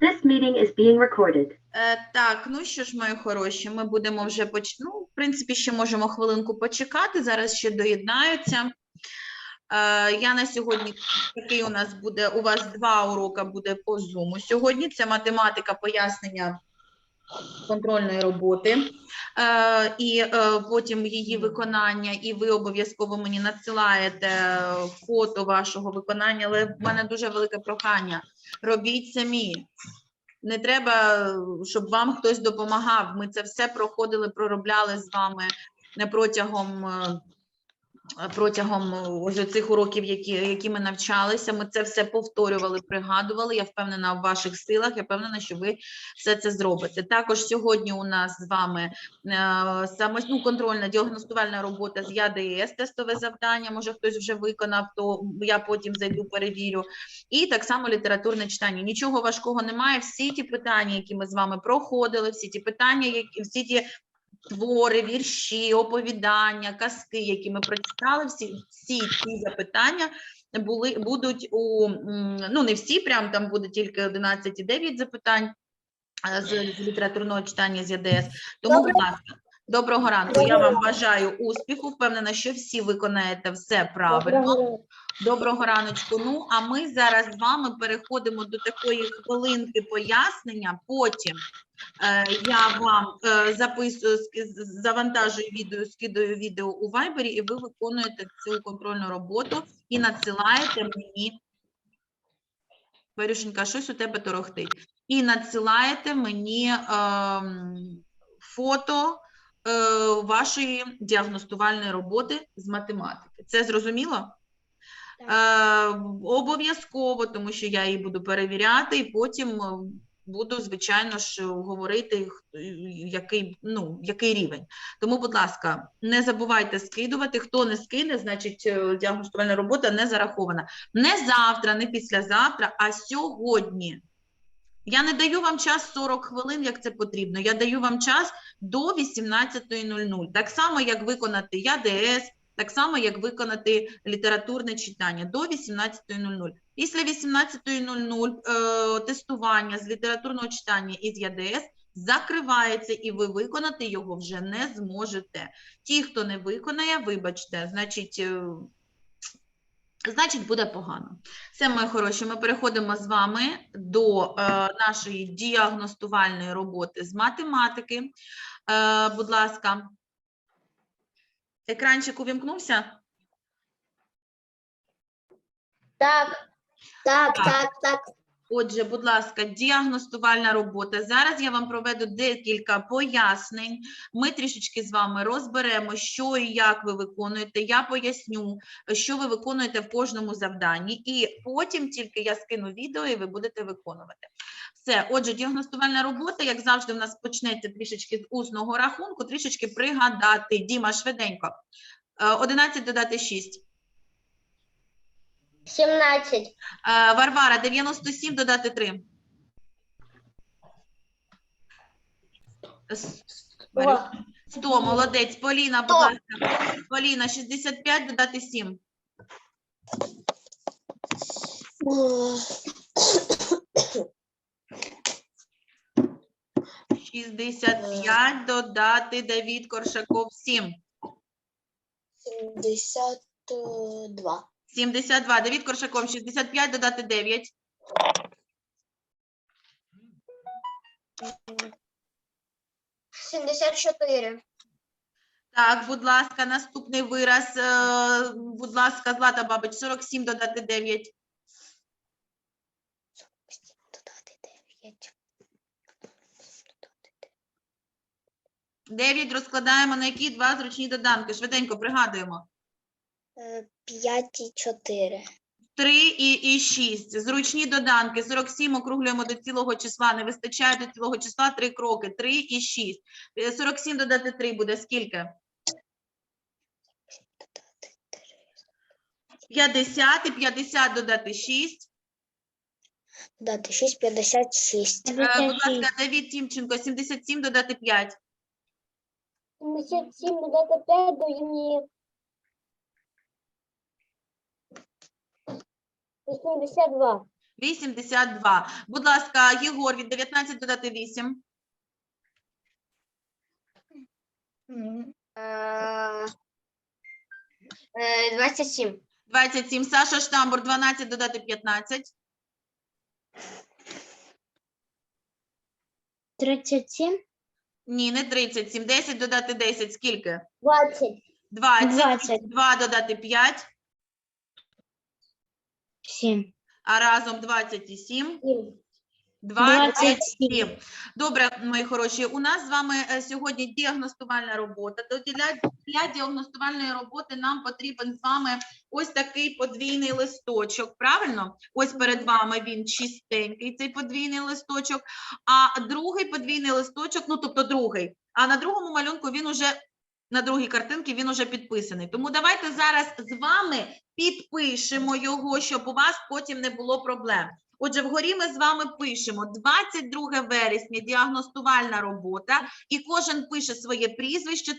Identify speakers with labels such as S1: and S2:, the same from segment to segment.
S1: This meeting is being recorded.
S2: Е, так, ну що ж, мої хороші, ми будемо вже поч... Ну, в принципі, ще можемо хвилинку почекати. Зараз ще доєднаються. Е, я на сьогодні такий у нас буде. У вас два уроки буде по Zoom сьогодні. Це математика, пояснення контрольної роботи. Е, і е, потім її виконання, і ви обов'язково мені надсилаєте е, фото вашого виконання, але в мене дуже велике прохання. Робіть самі. Не треба, щоб вам хтось допомагав. Ми це все проходили, проробляли з вами не протягом, протягом е, уже цих уроків, які, які ми навчалися. Ми це все повторювали, пригадували. Я впевнена в ваших силах. Я впевнена, що ви все це зробите. Також сьогодні у нас з вами е, саме ну, контрольна діагностувальна робота з ЯДС, тестове завдання. Може, хтось вже виконав, то я потім зайду, перевірю. І так само літературне читання. Нічого важкого немає. Всі ті питання, які ми з вами проходили, всі ті питання, які всі ті твори, вірші, оповідання, казки, які ми прочитали, всі, всі ці запитання були будуть у ну не всі, прям там буде тільки 11,9 запитань е, з, з літературного читання з ЄДС. Тому, будь ласка. Доброго ранку. Я вам бажаю успіху. Впевнена, що всі виконаєте все правильно. Доброго раночку. Ну, а ми зараз з вами переходимо до такої хвилинки пояснення. Потім е, я вам е, записую, завантажую відео, скидаю відео у Viber, і ви виконуєте цю контрольну роботу і надсилаєте мені. Варюшенька, щось у тебе торохтить. І надсилаєте мені ем, фото е, вашої діагностувальної роботи з математики. Це зрозуміло? Е, обов'язково, тому що я її буду перевіряти, і потім е, буду, звичайно ж, говорити, який, ну, який рівень. Тому, будь ласка, не забувайте скидувати. Хто не скине, значить е, діагностувальна робота не зарахована. Не завтра, не післязавтра, а сьогодні. Я не даю вам час 40 хвилин, як це потрібно. Я даю вам час до 18.00. Так само, як виконати ЯДС, так само, як виконати літературне читання до 18.00. Після 18.00 е, тестування з літературного читання із ЯДС закривається, і ви виконати його вже не зможете. Ті, хто не виконає, вибачте, значить. Значить, буде погано. Все, мої хороші, ми переходимо з вами до е, нашої діагностувальної роботи з математики. Е, будь ласка, екранчик увімкнувся?
S3: Так, так,
S2: Так.
S3: так, так.
S2: Отже, будь ласка, діагностувальна робота. Зараз я вам проведу декілька пояснень. Ми трішечки з вами розберемо, що і як ви виконуєте. Я поясню, що ви виконуєте в кожному завданні, і потім тільки я скину відео, і ви будете виконувати. Все, отже, діагностувальна робота, як завжди, в нас почнеться трішечки з усного рахунку, трішечки пригадати. Діма, швиденько. Е, 11 додати 6.
S3: 17,
S2: Е, Варвара, 97 додати 3. 100, молодець. Поліна, будь
S3: Сто.
S2: ласка. Поліна, 65 додати 7. 65 додати Давід Коршаков 7.
S3: 72,
S2: 72. Давід Коршаков 65 додати 9.
S3: сімдесят чотири,
S2: Так, будь ласка, наступний вираз. е, Будь ласка, Злата Бабич, 47 додати 9.
S3: додати дев'ять,
S2: 9 розкладаємо на які два зручні доданки. Швиденько пригадуємо.
S3: Е, п'ять і чотири,
S2: 3 і, і 6. Зручні доданки. 47 округлюємо до цілого числа. Не вистачає до цілого числа 3 кроки. 3 і 6. Е, 47 додати 3 буде скільки? 50 і 50 додати 6.
S3: додати шість, п'ятдесят шість,
S2: Е, будь ласка, Давід Тімченко, 77 додати 5.
S3: сімдесят сім, додати п'ять, дорівнює вісімдесят два,
S2: 82. Будь ласка, Єгор, від 19 додати 8.
S3: Двадцять сім.
S2: 27. Саша Штамбур, 12 додати 15.
S3: Тридцять сім.
S2: Ні, не 37. 10 додати 10. Скільки?
S3: Двадцять
S2: 20.
S3: 20.
S2: 2 додати 5.
S3: Сім.
S2: А разом 27.
S3: Сім.
S2: 27. Добре, мої хороші. У нас з вами е, сьогодні діагностувальна робота. Для, для діагностувальної роботи нам потрібен з вами ось такий подвійний листочок. Правильно? Ось перед вами він чистенький, цей подвійний листочок. А другий подвійний листочок, ну тобто другий. А на другому малюнку він уже на другій картинці він уже підписаний. Тому давайте зараз з вами підпишемо його, щоб у вас потім не було проблем. Отже, вгорі ми з вами пишемо 22 вересня діагностувальна робота, і кожен пише своє прізвище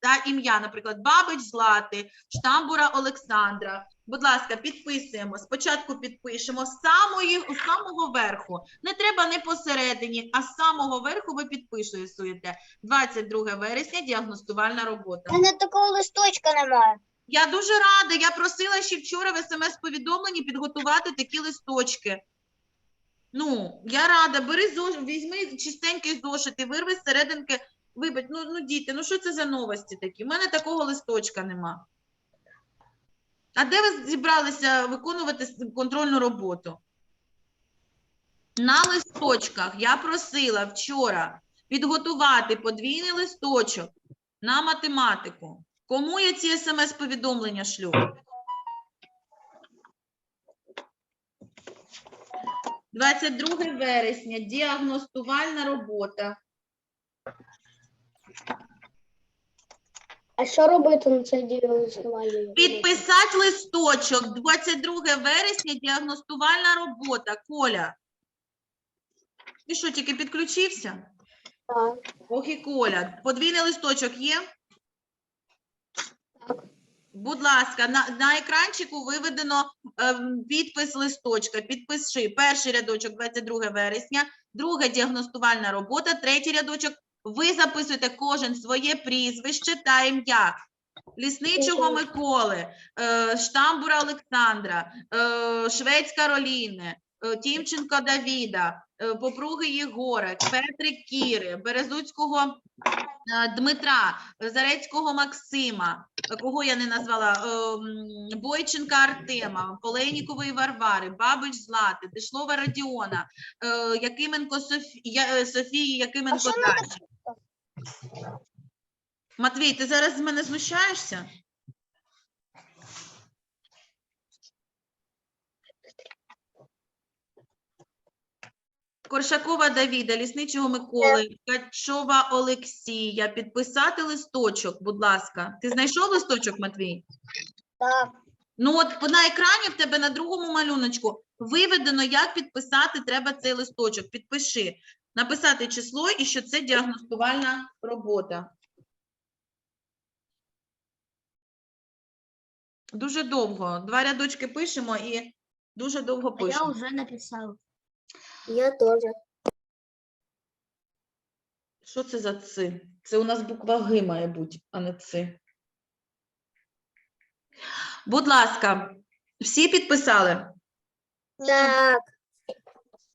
S2: та, ім'я, наприклад, Бабич Злати, Штамбура Олександра. Будь ласка, підписуємо. Спочатку підпишемо з самої, з самого верху. Не треба не посередині, а з самого верху ви підписуєте. 22 вересня діагностувальна робота.
S3: У мене такого листочка немає.
S2: Я дуже рада. Я просила ще вчора в смс-повідомленні підготувати такі листочки. Ну, я рада. Бери зош... візьми чистенький зошит і вирви з серединки. Вибач, ну, ну діти, ну що це за новості такі? У мене такого листочка нема. А де ви зібралися виконувати контрольну роботу? На листочках я просила вчора підготувати подвійний листочок на математику. Кому я ці смс-повідомлення шлю? – 22 вересня. Діагностувальна робота.
S3: А що робити на цей діагностувальний?
S2: Підписати листочок. 22 вересня. Діагностувальна робота. Коля. Ти що, тільки підключився?
S3: Так.
S2: Ох і Коля. Подвійний листочок є?
S3: Так.
S2: Будь ласка, на, на екранчику виведено ем, підпис листочка. Підпиши перший рядочок 22 вересня, друга діагностувальна робота, третій рядочок. Ви записуєте кожен своє прізвище та ім'я. Лісничого Миколи, е, Штамбура Олександра, е, Швець Кароліни, е, Тімченко Давіда, Попруги Єгора, Петрик Кіри, Березуцького Дмитра, Зарецького Максима, кого я не назвала, Бойченка Артема, Полейнікової Варвари, Бабич Злати, Дишлова Радіона, Якименко Софі... е, Софії Якименко Даші. Матвій, ти зараз з мене знущаєшся? Коршакова Давіда, Лісничого Миколи, Качова Олексія. Підписати листочок, будь ласка. Ти знайшов листочок, Матвій?
S3: Так.
S2: Ну от на екрані в тебе на другому малюночку виведено, як підписати треба цей листочок. Підпиши. Написати число і що це діагностувальна робота. Дуже довго. Два рядочки пишемо і дуже довго пишемо.
S3: вже написала. Я теж.
S2: Що це за ци? Це у нас буква Г має бути, а не ци. Будь ласка, всі підписали?
S3: Так.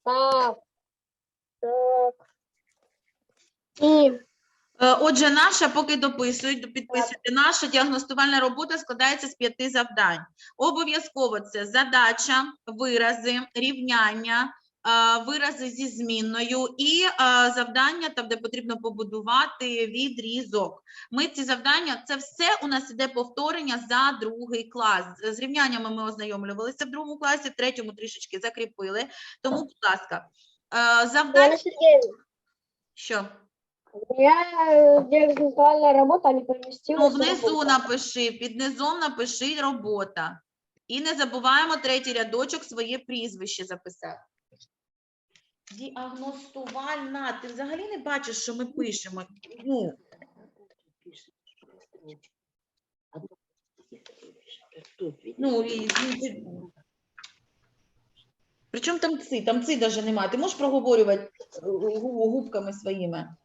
S3: Так. І
S2: Е, Отже, наша, поки дописують, підписуйте, наша діагностувальна робота складається з п'яти завдань. Обов'язково це задача, вирази, рівняння, е, вирази зі змінною і е, завдання, там, де потрібно побудувати відрізок. Ми ці завдання, це все у нас іде повторення за другий клас. З рівняннями ми ознайомлювалися в другому класі, в третьому трішечки закріпили. Тому, будь ласка, завдання,
S3: Яна Сергеевна,
S2: що?
S3: у меня э, работа не поместилась.
S2: Ну, внизу напиши, під низом напиши робота. І не забуваємо третій рядочок своє прізвище записати. Діагностувальна. Ти взагалі не бачиш, що ми пишемо. Ну, ну, і- Причому там ци? Там ци навіть немає. Ти можеш проговорювати е, губками своїми.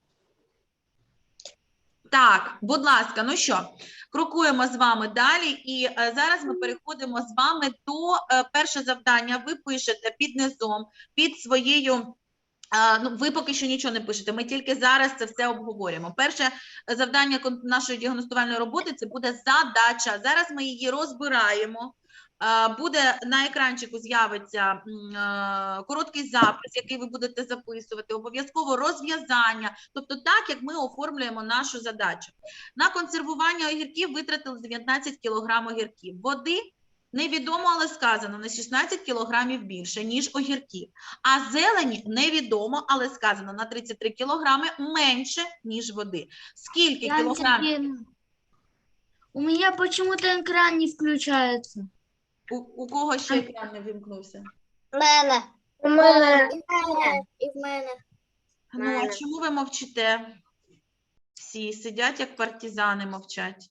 S2: Так, будь ласка, ну що, крокуємо з вами далі, і е, зараз ми переходимо з вами до е, перше завдання. Ви пишете під низом, під своєю. а, Ну, ви поки що нічого не пишете. Ми тільки зараз це все обговорюємо. Перше е, завдання нашої діагностувальної роботи це буде задача. Зараз ми її розбираємо. А, Буде на екранчику з'явиться е, короткий запис, який ви будете записувати, обов'язково розв'язання, тобто так, як ми оформлюємо нашу задачу. На консервування огірків витратили 19 кг огірків. Води невідомо, але сказано на 16 кг більше, ніж огірків. А зелені невідомо, але сказано на 33 кг менше, ніж води. Скільки кілограмів?
S4: У меня почему-то экран не включается.
S2: У, у кого ще екран не вимкнувся?
S3: Мене.
S4: У меня
S3: І в мене.
S2: Ну, а чому ви мовчите? Всі сидять, як партизани мовчать.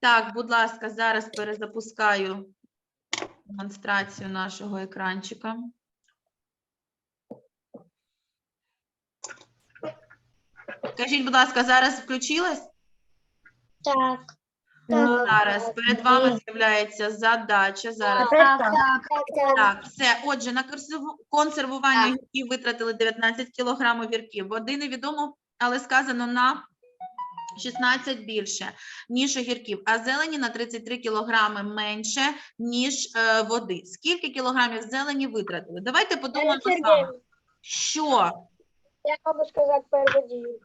S2: Так, будь ласка, зараз перезапускаю демонстрацію нашого екранчика. Кажіть, будь ласка, зараз включилась?
S3: Так.
S2: Зараз перед вами з'являється задача. Зараз
S3: Так, так.
S2: Так, все. Отже, на консервування огірків витратили 19 кг огірків. Води невідомо, але сказано на 16 більше, ніж огірків, а зелені на 33 кг менше, ніж е, води. Скільки кілограмів зелені витратили? Давайте подумаємо вами, що
S3: Я можу сказати першу дію.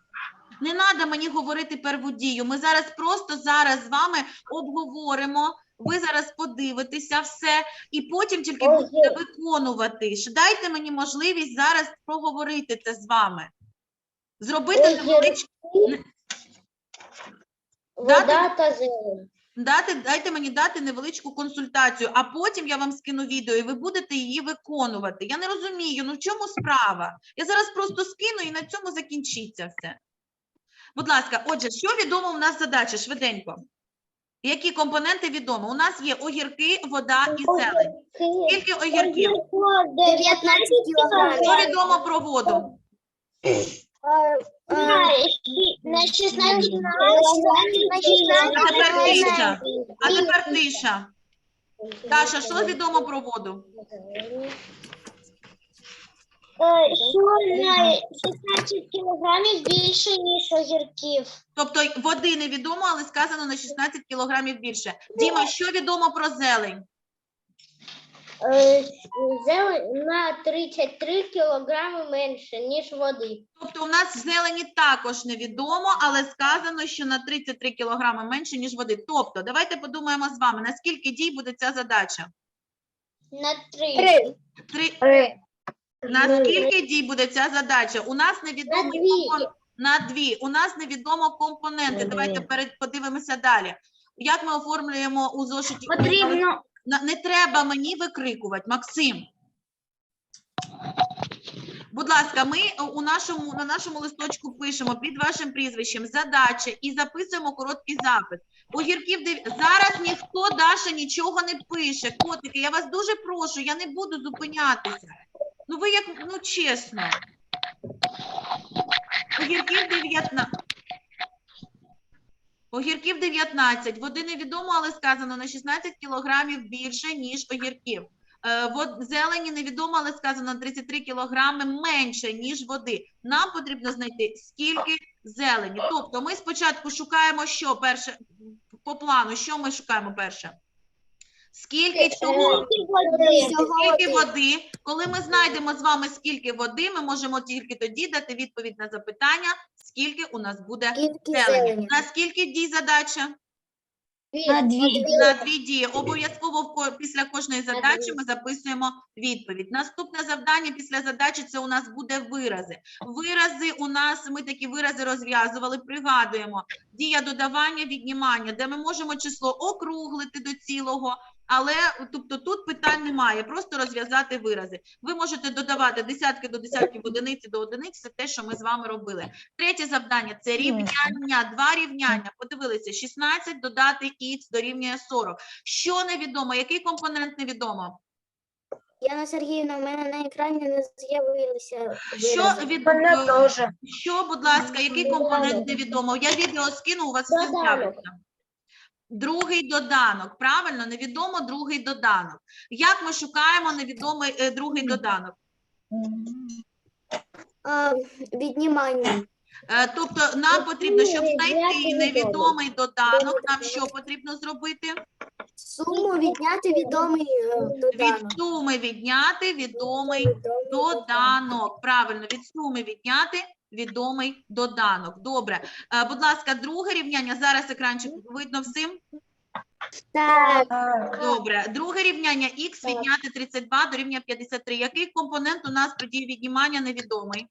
S2: Не треба мені говорити перву дію. Ми зараз просто зараз з вами обговоримо. Ви зараз подивитеся все, і потім тільки будете виконувати. Ж Дайте мені можливість зараз проговорити це з вами. Зробити невеличку, дати, дайте мені дати невеличку консультацію, а потім я вам скину відео, і ви будете її виконувати. Я не розумію, ну в чому справа? Я зараз просто скину і на цьому закінчиться все. Будь ласка, отже, що відомо у нас задача швиденько? Які компоненти відомо? У нас є огірки, вода і зелень. Скільки огірків?
S3: 19
S2: Що відомо про воду?
S3: На 16
S2: А тепер тиша. А тепер тиша. Даша, що відомо про воду?
S3: Що на 16 кілограмів більше, ніж огірків.
S2: Тобто води невідомо, але сказано на 16 кілограмів більше. Діма, що відомо про зелень?
S3: Е, Зелень на 33 кілограми менше, ніж води.
S2: Тобто у нас зелені також невідомо, але сказано, що на 33 кілограми менше, ніж води. Тобто, давайте подумаємо з вами, на скільки дій буде ця задача?
S3: На 3.
S2: Три... На скільки дій буде ця задача? У нас невідомо
S3: На дві.
S2: на дві. У нас невідомо компоненти. Давайте перед подивимося далі. Як ми оформлюємо у зошиті?
S4: Потрібно
S2: На- Не треба мені викрикувати, Максим. Будь ласка, ми е, у нашому, на нашому листочку пишемо під вашим прізвищем задача і записуємо короткий запит. Огірків дев... Зараз ніхто, Даша, нічого не пише. Котики, я вас дуже прошу, я не буду зупинятися. Ну ви як, ну чесно. Огірків 19. Огірків 19, води невідомо, але сказано на 16 кілограмів більше, ніж огірків. Е, зелені невідомо, але сказано на 33 кілограми менше, ніж води. Нам потрібно знайти, скільки зелені. Тобто ми спочатку шукаємо, що перше, по плану, що ми шукаємо перше? Скільки чого? Скільки води? Коли ми знайдемо з вами скільки води, ми можемо тільки тоді дати відповідь на запитання, скільки у нас буде зелені. На скільки дій задача?
S4: на дві.
S2: На дві дії. Обов'язково після кожної задачі ми записуємо відповідь. Наступне завдання після задачі це у нас буде вирази. Вирази у нас ми такі вирази розв'язували. Пригадуємо дія додавання, віднімання, де ми можемо число округлити до цілого. Але тобто тут питань немає, просто розв'язати вирази. Ви можете додавати десятки до десятків, одиниці до одиниць, це те, що ми з вами робили. Третє завдання це рівняння, два рівняння. Подивилися, 16 додати х дорівнює 40. Що невідомо, який компонент невідомо?
S5: Яна Сергіївна, в мене на екрані не з'явилися.
S2: Що
S5: вирази.
S2: від
S3: Мене теж.
S2: що, будь ласка, який компонент невідомо? Я відео скину, у вас все з'явиться. Другий доданок, правильно, невідомо другий доданок. Як ми шукаємо невідомий е, другий доданок?
S5: А, віднімання.
S2: Е, тобто нам потрібно, щоб знайти
S5: відомий.
S2: невідомий доданок, нам що потрібно зробити?
S5: Суму відняти відомий е, доданок.
S2: Від суми відняти Відомий доданок. Правильно, від суми відняти відомий доданок. Добре. Е, Будь ласка, друге рівняння. Зараз екранчик видно всім.
S5: Так,
S2: Добре. Друге рівняння х відняти 32 дорівнює 53. Який компонент у нас при дії віднімання невідомий?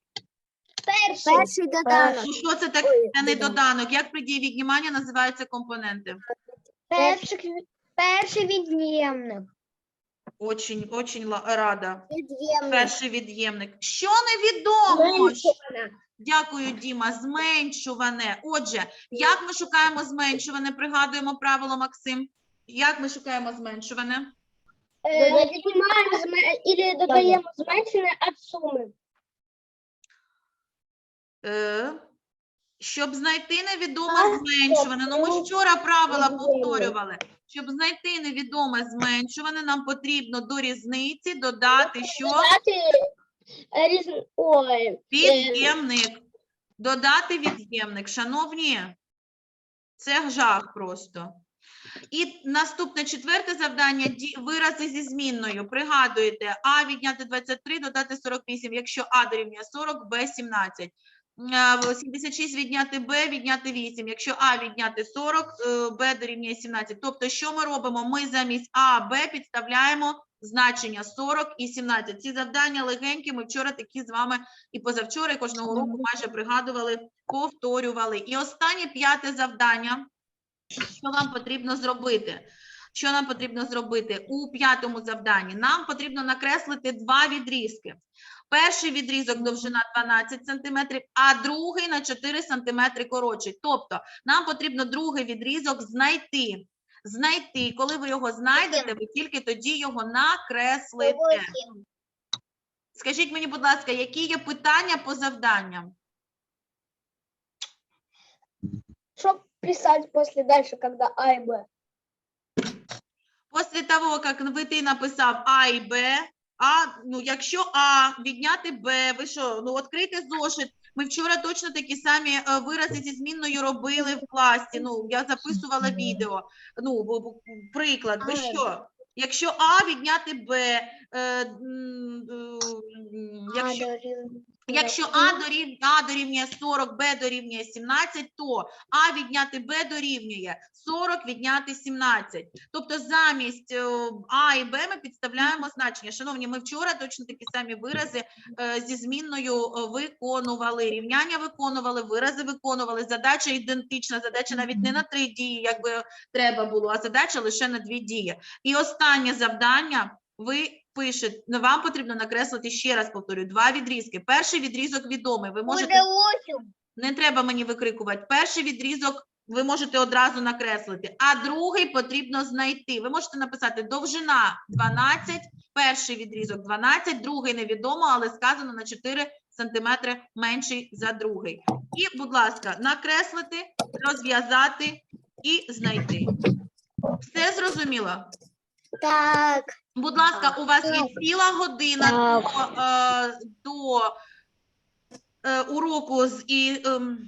S5: перший доданок.
S2: Ну, що це таке? Це не
S5: доданок.
S2: Як при дії віднімання називаються компоненти?
S5: Перший, перший від'ємник.
S2: Очень, очень ла- рада.
S5: Від'ємник.
S2: Перший від'ємник. Що невідомо? Дякую, Діма. Зменшуване. Отже, як ми шукаємо зменшуване? Пригадуємо правило, Максим. Як ми шукаємо зменшуване?
S3: Е, Віднімаємо зме- і додаємо зменшене від суми.
S2: Е, щоб знайти невідоме зменшуване. Ну, ми ж вчора правила повторювали. Щоб знайти невідоме зменшуване, нам потрібно до різниці додати що?
S3: Додати е, Ой,
S2: Від'ємник. Додати від'ємник. Шановні, це жах просто. І наступне четверте завдання вирази зі змінною. Пригадуєте, А відняти 23, додати 48. Якщо А дорівнює 40, Б 17. Е, 76 відняти Б, відняти 8. Якщо А відняти 40, е, Б дорівнює 17. Тобто, що ми робимо? Ми замість А, Б підставляємо значення 40 і 17. Ці завдання легенькі, ми вчора такі з вами і позавчора, і кожного року майже пригадували, повторювали. І останнє п'яте завдання, що вам потрібно зробити? Що нам потрібно зробити у п'ятому завданні? Нам потрібно накреслити два відрізки. Перший відрізок довжина 12 см, а другий на 4 см коротший. Тобто нам потрібно другий відрізок знайти. Знайти, коли ви його знайдете, ви тільки тоді його накреслите. Скажіть мені, будь ласка, які є питання по завданням?
S3: що писати після дальше, коли А і Б?
S2: Після того, як ви ти написав А і Б, а, ну, якщо А, відняти Б, ви що, ну, відкрийте зошит. Ми вчора точно такі самі е, вирази зі змінною робили в класі. Ну, я записувала відео. Ну, приклад, ви що? Якщо А відняти Б, е, м, е, якщо, якщо А дорівнює, А дорівнює 40, Б дорівнює 17, то А відняти Б дорівнює 40 відняти 17. Тобто замість е, А і Б ми підставляємо значення. Шановні, ми вчора точно такі самі вирази е, зі змінною е, виконували. Рівняння виконували, вирази виконували. Задача ідентична, задача навіть не на три дії, як би треба було, а задача лише на дві дії. І останнє завдання ви пишете, ну, вам потрібно накреслити ще раз повторюю, два відрізки. Перший відрізок відомий. Ви можете не треба мені викрикувати. Перший відрізок ви можете одразу накреслити, а другий потрібно знайти. Ви можете написати довжина 12, перший відрізок 12, другий невідомо, але сказано на 4 сантиметри менший за другий. І, будь ласка, накреслити, розв'язати і знайти. Все зрозуміло?
S5: Так,
S2: Будь ласка, у вас є ціла година до, е, до е, уроку з і, ем,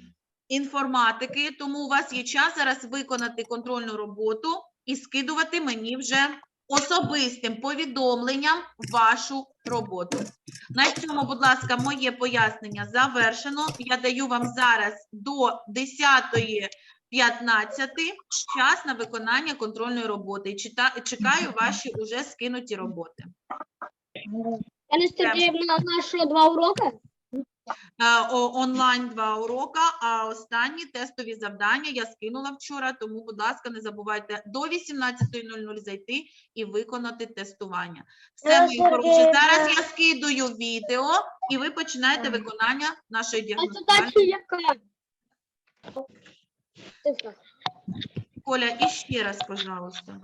S2: інформатики, тому у вас є час зараз виконати контрольну роботу і скидувати мені вже особистим повідомленням вашу роботу. На цьому, будь ласка, моє пояснення завершено. Я даю вам зараз до 10 15 час на виконання контрольної роботи. І чита- чекаю ваші уже скинуті роботи.
S3: Сергіївна, у нас що, два уроки?
S2: Е, о- Онлайн два урока, а останні тестові завдання я скинула вчора, тому, будь ласка, не забувайте до 18.00 зайти і виконати тестування. Все,
S3: Я
S2: мої хороші. Зараз я скидую відео, і ви починаєте виконання нашої
S3: А
S2: діагностики.
S3: задача яка?
S2: Коля, і ще раз, пожалуйста.